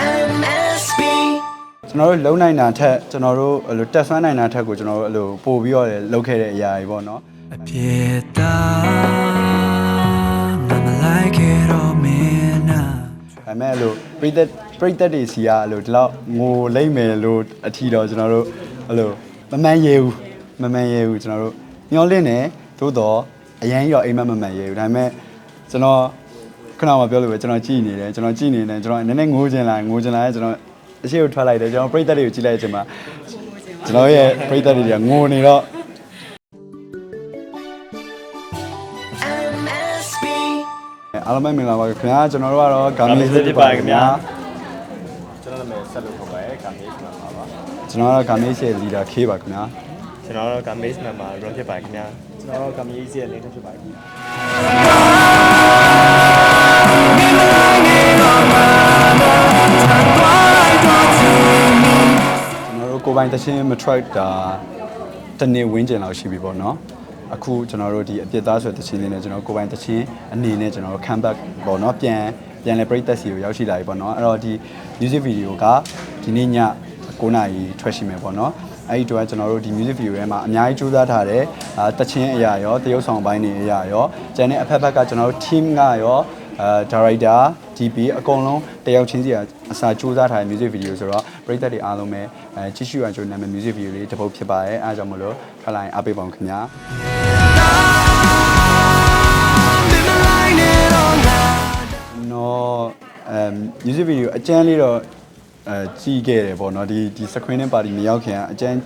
MSB ကျွန်တော်တို့လုံနိုင်တာထက်ကျွန်တော်တို့အဲ့လိုတက်ဆွမ်းနိုင်တာထက်ကိုကျွန်တော်တို့အဲ့လိုပို့ပြီးတော့လည်းလုပ်ခဲ့တဲ့အရာတွေပေါ့နော်အဖြစ်သားမမလိုက်ခဲ့တော့မင်းနာဒါပေမဲ့အဲ့လိုပရိသတ်ပရိသတ်တွေစီကအဲ့လိုဒီလောက်ငိုလိမ့်မယ်လို့အထီတော့ကျွန်တော်တို့အဲ့လိုမမှန်ရဲဘူးမမှန်ရဲဘူးကျွန်တော်တို့မျောလင့်နေသို့တော့အရန်ရောအိမ်မက်မမှန်ရဲဘူးဒါပေမဲ့ကျွန်တော် ခဏမှပြောလို့ပဲကျွန်တော်ကြည်နေတယ်ကျွန်တော်ကြည်နေတယ်ကျွန်တော်နည်းနည်းငိုချင်လာငိုချင်လာရင်ကျွန်တော်အရှိကိုထွက်လိုက်တယ်ကျွန်တော်ပရိသတ်တွေကိုကြည့်လိုက်တဲ့အချိန်မှာကျွန်တော်ရဲ့ပရိသတ်တွေကငိုနေတော့ MSB အားလုံးပဲမင်္ဂလာပါခင်ဗျာကျွန်တော်တို့ကတော့ဂါမီဂါမီစစ်ဖြစ်ပါတယ်ခင်ဗျာကျွန်တော်နာမည်ဆက်လို့ခေါ်ပါရဲကာမေးမှာပါပါကျွန်တော်ကတော့ဂါမီရဲ့ leader K ပါခင်ဗျာကျွန်တော်တို့က Maze Member run ဖြစ်ပါတယ်ခင်ဗျာကျွန်တော်ကကာမေးစီရဲ့ link ဖြစ်ပါတယ်ခင်ဗျာ ကျွန်တော်တို့ကိုယ်ပိုင်တခြင်းမ track တာတစ်နှစ်ဝင်းကျင်လောက်ရှိပြီပေါ့နော်အခုကျွန်တော်တို့ဒီအပြစ်သားဆိုတဲ့တခြင်းလေးနဲ့ကျွန်တော်ကိုယ်ပိုင်တခြင်းအနေနဲ့ကျွန်တော်တို့ comeback ပေါ့နော်ပြန်ပြန်လဲပြိသက်စီကိုရောက်ရှိလာပြီပေါ့နော်အဲ့တော့ဒီ music video ကဒီနေ့ည9နာရီထွက်ရှိမယ်ပေါ့နော်အဲ့ဒီတော့ကျွန်တော်တို့ဒီ music video ထဲမှာအများကြီးစူးစမ်းထားတယ်အာတခြင်းအရာရောတရုပ်ဆောင်ပိုင်းတွေအရာရောကျန်တဲ့အဖက်ဖက်ကကျွန်တော်တို့ team ကရော အဲ director DP အကုန်လုံးတယောက်ချင်းစီကအစာစူးစမ်းထားတဲ့ music video ဆိုတော့ပရိသတ်တွေအားလုံးပဲအဲကြည့်ရှုရကြိုနာမည် music video လေးတစ်ပုတ်ဖြစ်ပါတယ်အားကြောင့်မလို့ဖလိုင်းအားပေးပါဦးခင်ဗျာနော်အဲ music video အကျန်းလေးတော့အဲကြည့်ခဲ့တယ်ပေါ့နော်ဒီဒီ screening party မရောက်ခင်ကအကျန်း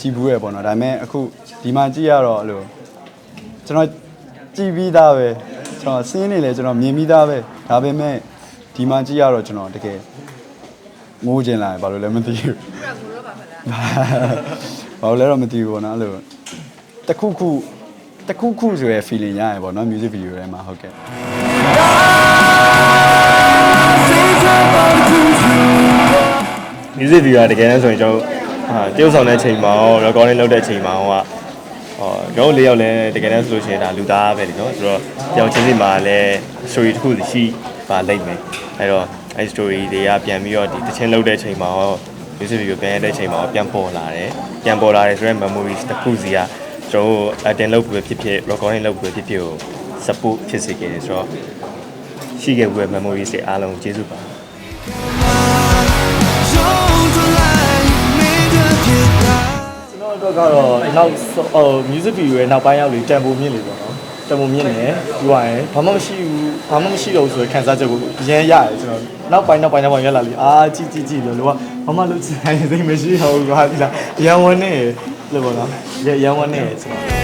ကြည့်ဘူးရပေါ့နော်ဒါပေမဲ့အခုဒီမှာကြည့်ရတော့အဲ့လိုကျွန်တော်ကြည့်ပြီးသားပဲ ကျွန်တော်စင်းနေလေကျွန်တော်မြင်ပြီးသားပဲဒါပေမဲ့ဒီမှာကြည့်ရတော့ကျွန်တော်တကယ်ငိုးကျင်လာတယ်ဘာလို့လဲမသိဘူးဘာလို့လဲတော့မသိဘူးပေါ့နော်အဲ့လိုတခုခုတခုခုဆိုရယ် feeling ရရယ်ပေါ့နော် music video ထဲမှာဟုတ်ကဲ့။ music video ကတကယ်တမ်းဆိုရင်ကျွန်တော်ဟာတရုပ်ဆောင်တဲ့ချိန်မှာရော recording လုပ်တဲ့ချိန်မှာရောကဟော ကျွန်တော်လေးယောက်လည်းတကယ်တမ်းဆိုလို့ရှိရင်ဒါလူသားပဲလေနော်ဆိုတော့တယောက်ချင်းစီမှာလည်း story တစ်ခုရှိပါလိမ့်မယ်အဲတော့အဲ story တွေကပြန်ပြီးတော့ဒီတချင်းလုပ်တဲ့ချိန်မှာရော music video ပြန်ရတဲ့ချိန်မှာရောပြန်ပေါ်လာတယ်ပြန်ပေါ်လာတယ်ဆိုတော့ memories တစ်ခုစီကကျွန်တော်တို့ attend လုပ်ပြီးဖြစ်ဖြစ် recording လုပ်ပြီးဖြစ်ဖြစ်ကို support ဖြစ်စေခဲ့တယ်ဆိုတော့ရှိခဲ့တဲ့ memories တွေအားလုံးကျေးဇူးပါ ကျွန်တော်တို့ကတော့နောက်ဟို music video ရဲ့နောက်ပိုင်းရောက်လေတန်ဖိုမြင့်လေပေါ့နော်တန်ဖိုမြင့်နေပြီးသွားရင်ဘာမှမရှိဘူးဘာမှမရှိတော့ဘူးဆိုရင်ခံစားချက်ကိုအရင်ရတယ်ကျွန်တော်နောက်ပိုင်းနောက်ပိုင်းနောက်ပိုင်းရက်လာလေအာကြည့်ကြည့်ကြည့်လို့လောကဘာမှလုပ်ချင်တဲ့စိတ်မရှိတော့ဘူးဟာဒီလားရန်ဝန်နေလို့ပေါ့နော်ရရန်ဝန်နေကျွန်တော်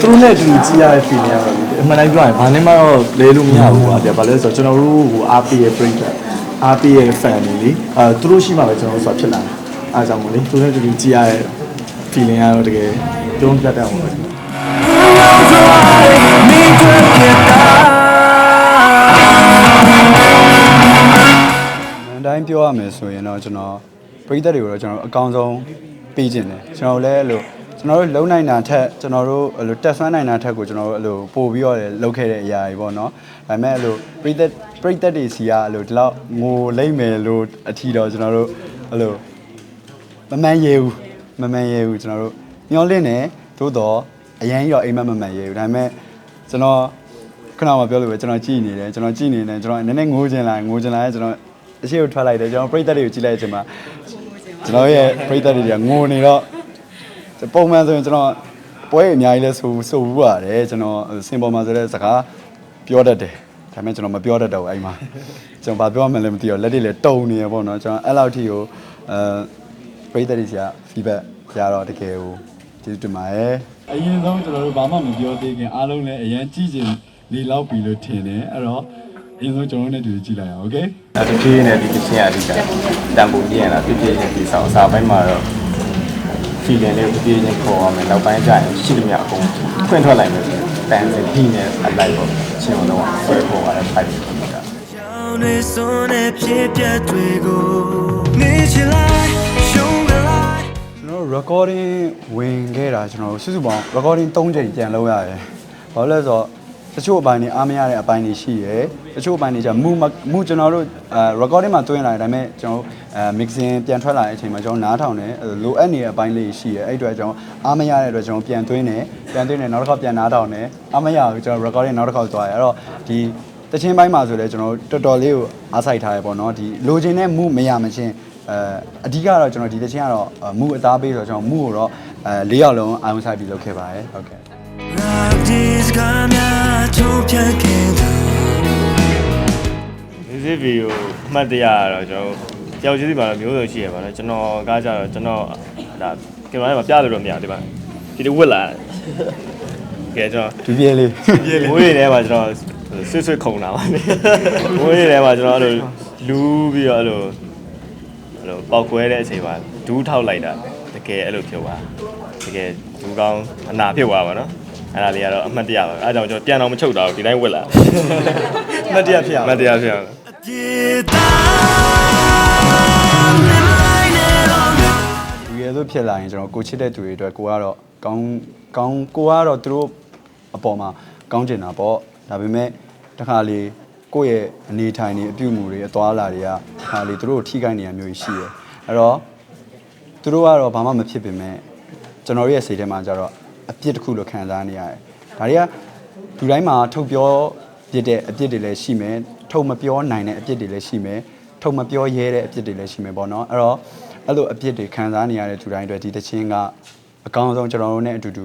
သူတို့နဲ့အတူတူကြည့်ရတဲ့ feeling ကတော့အမှန်တိုင်းပြောရင်ဘာနဲ့မှတော့လဲလို့မရဘူးကွာပြဘာလဲဆိုတော့ကျွန်တော်တို့ဟို RP ရဲ့ break RP ရဲ့ fan တွေလေအဲသူတို့ရှိမှပဲကျွန်တော်တို့ဆိုတာဖြစ်လာတယ်အားကြောင့်မို့လေသူတို့နဲ့အတူတူကြည့်ရတဲ့ feeling ကတော့တကယ်တုံးပြတ်တဲ့အောင်ပဲအန်တိုင်းပြောရမယ်ဆိုရင်တော့ကျွန်တော်ပရိသတ်တွေကိုတော့ကျွန်တော်အကောင်းဆုံးပေးခြင်းတယ်ကျွန်တော်လည်းအဲ့လို ကျွန်တော်တို့လုံနိုင်တာထက်ကျွန်တော်တို့အဲ့လိုတက်ဆွမ်းနိုင်တာထက်ကိုကျွန်တော်တို့အဲ့လိုပို့ပြီးတော့လည်းလုပ်ခဲ့တဲ့အရာတွေပေါ့နော်ဒါပေမဲ့အဲ့လိုပရိသတ်ပရိသတ်တွေစီကအဲ့လိုဒီလောက်ငိုလိမ့်မယ်လို့အထီတော့ကျွန်တော်တို့အဲ့လိုမမှန်ရဲဘူးမမှန်ရဲဘူးကျွန်တော်တို့မျောလင့်နေသို့တော့အရန်ရောအိမ်မက်မမှန်ရဲဘူးဒါပေမဲ့ကျွန်တော်ခဏမှပြောလို့ပဲကျွန်တော်ကြည်နေတယ်ကျွန်တော်ကြည်နေတယ်ကျွန်တော်နည်းနည်းငိုချင်လာငိုချင်လာရင်ကျွန်တော်အရှိကိုထွက်လိုက်တယ်ကျွန်တော်ပရိသတ်တွေကိုကြည့်လိုက်တဲ့အချိန်မှာကျွန်တော်ရဲ့ပရိသတ်တွေကငိုနေတော့ ပုံမှန်ဆိုရင်ကျွန်တော်ပွဲအများကြီးလဲဆိုဆိုဘူးပါတယ်ကျွန်တော်စင်ပေါ်မှာဆိုတဲ့စကားပြောတတ်တယ်ဒါပေမဲ့ကျွန်တော်မပြောတတ်တော့ဘူးအဲ့မှာကျွန်တော်ဘာပြောမှလည်းမသိတော့လက်တွေလည်းတုံနေရပေါ့နော်ကျွန်တော်အဲ့လောက်ထိကိုအဲပရိသတ်တွေစီက feedback ရတော့တကယ်ကိုကျေးဇူးတင်ပါတယ်အရင်ဆုံးကျွန်တော်တို့ဘာမှမပြောသေးခင်အားလုံးလည်းအရင်ကြည့်ချင်နေလောက်ပြီလို့ထင်တယ်အဲ့တော့အရင်ဆုံးကျွန်တော်တို့နဲ့တူကြည့်လိုက်အောင် okay အဲတဖြည်းနဲ့ဒီတချင်းအဓိကတန်ဖိုးပြည့်ရတာပြည့်ပြည့်ချင်းဒီဆောင်အစာပိုင်းမှာတော့ feeling လေးပြည့်ပြည့်ချင်းခေါ်ရမယ်နောက်ပိုင်းကျရင်ရှိသမျှအကုန်ဖွင့်ထွက်လိုက်မယ်ဆိုရင်တန်စီပြီးနဲ့အလိုက်ပေါ့ချင်းအောင်တော့ဆွဲပေါ်ရတဲ့ fight ဖြစ်နေတာရောင်နေစွန်းတဲ့ဖြစ်ပျက်တွေကိုနေချင်လိုက်ရှုံးကလိုက်ကျွန်တော်တို့ recording ဝင်ခဲ့တာကျွန်တော်တို့စုစုပေါင်း recording 3ကြိမ်ပြန်လုပ်ရတယ်။ဘာလို့လဲဆိုတော့ တချို့အပိုင်းတွေအားမရတဲ့အပိုင်းတွေရှိရယ်တချို့အပိုင်းတွေじゃမူမမူကျွန်တော်တို့အဲ recording မှာတွင်းလာတယ်ဒါပေမဲ့ကျွန်တော်အဲ mixing ပြန်ထွက်လာတဲ့အချိန်မှာကျွန်တော်နားထောင်တယ်အဲ့လိုအပ်နေတဲ့အပိုင်းလေးရှိရယ်အဲ့အတွက်ကျွန်တော်အားမရတဲ့အတွက်ကျွန်တော်ပြန်တွင်းတယ်ပြန်တွင်းတယ်နောက်တစ်ခါပြန်နားထောင်တယ်အားမရဘူးကျွန်တော် recording နောက်တစ်ခါသွားရအဲ့တော့ဒီတချင်းပိုင်းမှာဆိုလဲကျွန်တော်တော်တော်လေးကိုအားစိုက်ထားရပေါ့နော်ဒီလိုချင်တဲ့မူမရမချင်းအဲအဓိကတော့ကျွန်တော်ဒီတချင်းကတော့မူအသားပေးဆိုတော့ကျွန်တော်မူကိုတော့အဲ၄ရောက်လုံးအာရုံစိုက်ပြီးလုပ်ခဲ့ပါတယ်ဟုတ်ကဲ့ Rock this gamya chopyan kendu music video အမှတ်တရကတော့ကျွန်တော်တယောက်ချင်းစီမှာတော့မျိုးစုံရှိရပါတော့ကျွန်တော်ကားကြတော့ကျွန်တော်ဒါကင်မရာမှာပြလို့တော့မရဘူးဒီမှာဒီလိုဝက်လာကဲကျွန်တော်ဒူပြေးလေးမွေးရထဲမှာကျွန်တော်ဆွတ်ဆွတ်ခုံတာပါလေမွေးရထဲမှာကျွန်တော်အဲ့လိုလူးပြီးတော့အဲ့လိုအဲ့လိုပေါက်ကွဲတဲ့အချိန်မှာဒူးထောက်လိုက်တာတကယ်အဲ့လိုဖြစ်သွားတကယ်ဒူးကောင်းအနာဖြစ်သွားပါတော့ အဲ့ဒါလေးကတော့အမှတ်တရပါပဲအဲ့ဒါကြောင့်ကျွန်တော်ပြန်အောင်မချုပ်တာဘူးဒီတိုင်းဝက်လာမတ်တရားဖြစ်အောင်အမှတ်တရဖြစ်အောင် Jita Line on ဒီရလို့ဖြစ်လာရင်ကျွန်တော်ကိုချစ်တဲ့သူတွေအတွက်ကိုကတော့ကောင်းကောင်းကိုကတော့သူတို့အပေါ်မှာကောင်းကျင်တာပေါ့ဒါပေမဲ့တခါလေကိုယ့်ရဲ့အနေထိုင်နေအပြုအမူတွေအသွားအလာတွေကတခါလေသူတို့ကိုထိခိုက်နေရမျိုးရှိတယ်အဲ့တော့သူတို့ကတော့ဘာမှမဖြစ်ပေမဲ့ကျွန်တော်ရဲ့စိတ်ထဲမှာကျတော့ အပြစ်တစ်ခုလို့ခံစားနေရတယ်ဒါတွေကလူတိုင်းမှာထုတ်ပြောပြတဲ့အပြစ်တွေလည်းရှိမယ်ထုတ်မပြောနိုင်တဲ့အပြစ်တွေလည်းရှိမယ်ထုတ်မပြောရဲတဲ့အပြစ်တွေလည်းရှိမယ်ပေါ့နော်အဲ့တော့အဲ့လိုအပြစ်တွေခံစားနေရတဲ့လူတိုင်းအတွက်ဒီတခြင်းကအကောင်းဆုံးကျွန်တော်တို့နဲ့အတူတူ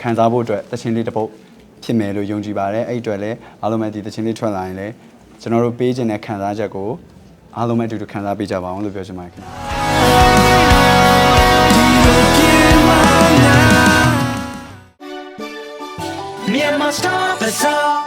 ခံစားဖို့အတွက်တခြင်းလေးတစ်ပုတ်ဖြစ်မယ်လို့ယုံကြည်ပါတယ်အဲ့ဒီအတွက်လည်းအားလုံးပဲဒီတခြင်းလေးထွက်လာရင်လည်းကျွန်တော်တို့ပေးခြင်းတဲ့ခံစားချက်ကိုအားလုံးပဲအတူတူခံစားပေးကြပါအောင်လို့ပြောချင်ပါတယ်ခင်ဗျာ Myanmar stop us all.